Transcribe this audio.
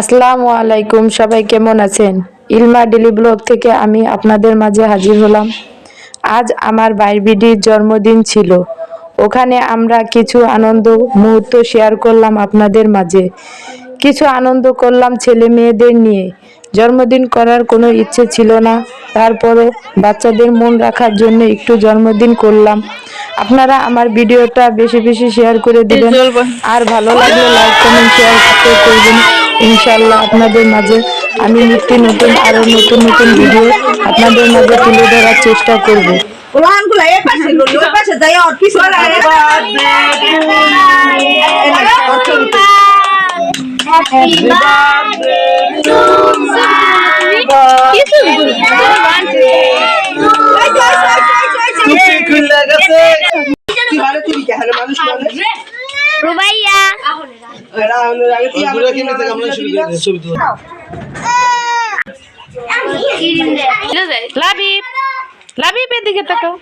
আসসালামু আলাইকুম সবাই কেমন আছেন? ইলমা ডেলি ব্লগ থেকে আমি আপনাদের মাঝে হাজির হলাম। আজ আমার ভাইয়ের বিডির জন্মদিন ছিল। ওখানে আমরা কিছু আনন্দ মুহূর্ত শেয়ার করলাম আপনাদের মাঝে। কিছু আনন্দ করলাম ছেলে মেয়েদের নিয়ে। জন্মদিন করার কোনো ইচ্ছে ছিল না। তারপরও বাচ্চাদের মন রাখার জন্য একটু জন্মদিন করলাম। আপনারা আমার ভিডিওটা বেশি বেশি শেয়ার করে দিবেন। আর ভালো লাগলে লাইক কমেন্ট শেয়ার করবেন। ইনশাল্লাহ আপনাদের মাঝে আমি নিত্য নতুন আরও নতুন নতুন ভিডিও আপনাদের মাঝে তুলে ধরার চেষ্টা করব। Happy এ লাবিব লাবিব এদিকে তাকাও।